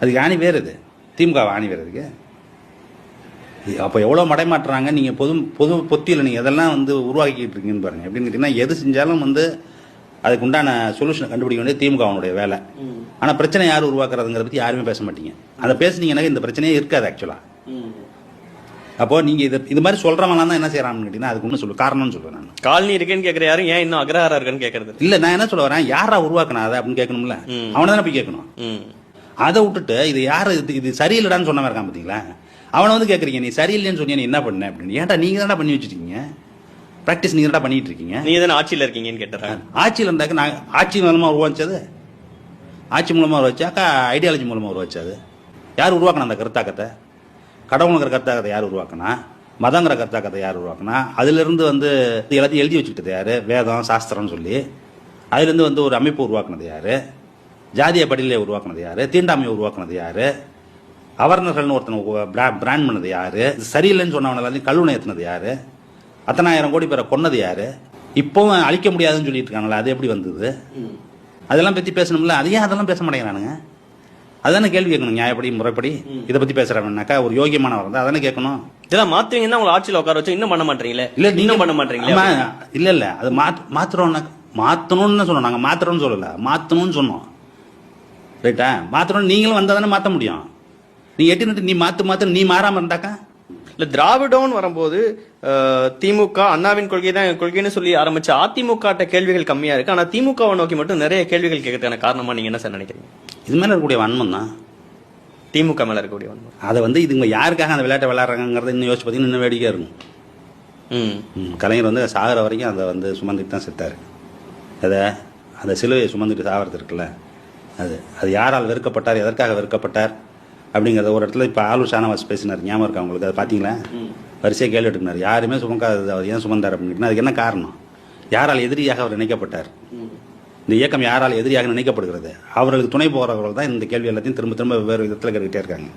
அதுக்கு ஆணி வேறு இது. திமுக ஆணி வேறு இதுக்கு அப்போ எவ்வளோ மடைமாட்டுறாங்க நீங்கள் பொது பொது பொத்தியில் நீங்கள் எதெல்லாம் வந்து உருவாக்கிட்டு இருக்கீங்கன்னு பாருங்க. எப்படின்னு கேட்டிங்கன்னா எது செஞ்சாலும் வந்து அதுக்கு உண்டான சொல்யூஷனை கண்டுபிடிக்க வேண்டியது திமுகவுடைய வேலை. ஆனால் பிரச்சனை யார் உருவாக்குறதுங்கிறத பற்றி யாருமே பேச மாட்டீங்க. அதை பேசுனீங்கன்னா இந்த பிரச்சனையே இருக்காது ஆக்சுவலாக அப்போ நீங்கள் இது இது மாதிரி சொல்கிறவங்களாம் தான் என்ன செய்கிறான்னு கேட்டிங்கன்னா அதுக்கு ஒன்று சொல்லு காரணம்னு சொல்லுவேன் நான். காலனி இருக்கேன்னு கேக்குற யாரும் ஏன் இன்னும் அக்ரஹாரம் இருக்குன்னு கேக்குறது? இல்லை நான் என்ன சொல்ல வரேன்? யாரா உருவாக்குனா அதை அப்படின்னு கேட்கணும்ல. அவனை தானே போய் கேட்கணும். அதை விட்டுட்டு இது யார் இது இது சரியில்லைடான்னு சொன்னவன் இருக்கான் பார்த்தீங்களா அவனை வந்து கேட்குறீங்க நீ சரியில்லைன்னு சொன்னியா நீ என்ன பண்ண? அப்படின்னு. ஏன்டா நீங்கள் தானே பண்ணி வச்சுருக்கீங்க ப்ராக்டிஸ் நீங்கள் தானே பண்ணிட்டு இருக்கீங்க? நீங்க தானே ஆட்சியில இருக்கீங்கன்னு கேட்டுறாங்க ஆட்சியில் இருந்தாக்க நான் ஆட்சி மூலமாக உருவாச்சது? ஆட்சி மூலமாக உருவாச்சாக்கா ஐடியாலஜி மூலமாக உருவாச்சது? யார் உருவாக்கினா அந்த கருத்தாக்கத்தை? கடவுளுங்கிற கருத்தாக்கத்தை யார் உருவாக்கினா? மதங்கிற கருத்தாக்கத்தை யார் உருவாக்கினா? அதிலிருந்து வந்து எல்லாத்தையும் எழுதி வச்சுக்கிட்டது யார்? வேதம் சாஸ்திரம்னு சொல்லி. அதிலிருந்து வந்து ஒரு அமைப்பு உருவாக்குனது யார்? ஜாதிய படிநிலையை உருவாக்குனது யார்? தீண்டாமையை உருவாக்குனது யார்? அவர்னர்கள்னு ஒருத்தனை பிராண்ட் பண்ணது யார்? சரியில்லைன்னு சொன்னவன எல்லாத்தையும் கல்லுணை ஏற்றுனது யார்? அத்தனாயிரம் கோடி பேரை கொன்னது யார்? இப்போவும் அழிக்க முடியாதுன்னு சொல்லிட்டு இருக்காங்களா அது எப்படி வந்தது? அதெல்லாம் பற்றி பேசணும்ல? அது ஏன் அதெல்லாம் பேச மாட்டேங்கிறானுங்க? அதானே கேள்வி கேட்கணும் நியாயப்படி முறைப்படி? இதை பற்றி பேசுகிறவனாக்கா ஒரு யோகியமானவர் இருந்தால் அதானே கேட்கணும்? இதெல்லாம் மாத்துவீங்கன்னா உங்களை ஆட்சியில உட்கார வச்சு இன்னும் பண்ண மாட்டீங்களே? இல்ல இன்னும் பண்ண மாட்டீங்களே? இல்ல இல்ல. அது மாத் மாத்துறோம்னா மாத்தணும்னு சொன்னோம் நாங்க மாத்துறோம்னு சொல்லல. மாத்தணும்னு சொன்னோம். ரைட்டா மாத்தணும் நீங்களும் வந்தா தானே மாத்த முடியும். நீ எட்டு நிட்டு நீ மாத்து மாத்து நீ மாறாம இருந்தாக்கா? இல்ல திராவிடம்னு வரும்போது திமுக அண்ணாவின் கொள்கை தான் கொள்கைன்னு சொல்லி ஆரம்பிச்ச அதிமுக கேள்விகள் கம்மியா இருக்கு. ஆனா திமுகவை நோக்கி மட்டும் நிறைய கேள்விகள் கேட்கறதுக்கான காரணமா நீங்க என்ன சார் நினைக்கிறீங்க? இது மேல இருக்கக்கூடிய வன்மம் தான். திமுக மேல இருக்கக்கூடிய வன்மம். அதை வந்து இதுங்க யாருக்காக அந்த விளையாட்டை விளையாடுறாங்கிறத இன்னும் யோசிச்சு பார்த்தீங்கன்னா இன்னும் வேடிக்கையா இருக்கும். கலைஞர் வந்து சாகிற வரைக்கும் அதை வந்து சுமந்துட்டு தான் செத்தார். அதை அந்த சிலுவையை சுமந்துட்டு சாகிறது இருக்குல்ல? அது. அது யாரால் வெறுக்கப்பட்டார் எதற்காக வெறுக்கப்பட்டார் அப்படிங்கிறத ஒரு இடத்துல இப்போ ஆலு ஷானவாஸ் பேசினார். ஞாபகம் இருக்கா உங்களுக்கு? அதை பார்த்தீங்களா வரிசையாக கேள்வி எடுக்கினார். யாருமே சுமக்காதது அவர் ஏன் சுமந்தார் அப்படின்னு அதுக்கு என்ன காரணம்? யாரால் எதிரியாக அவர் நினைக்கப்பட்டார் இந்த இயக்கம் யாரால் எதிரியாக நினைக்கப்படுகிறது? அவர்களுக்கு துணை போகிறவர்கள் தான் இந்த கேள்வி எல்லாத்தையும் திரும்ப திரும்ப வெவ்வேறு விதத்தில் கேட்டுக்கிட்டே இருக்காங்க.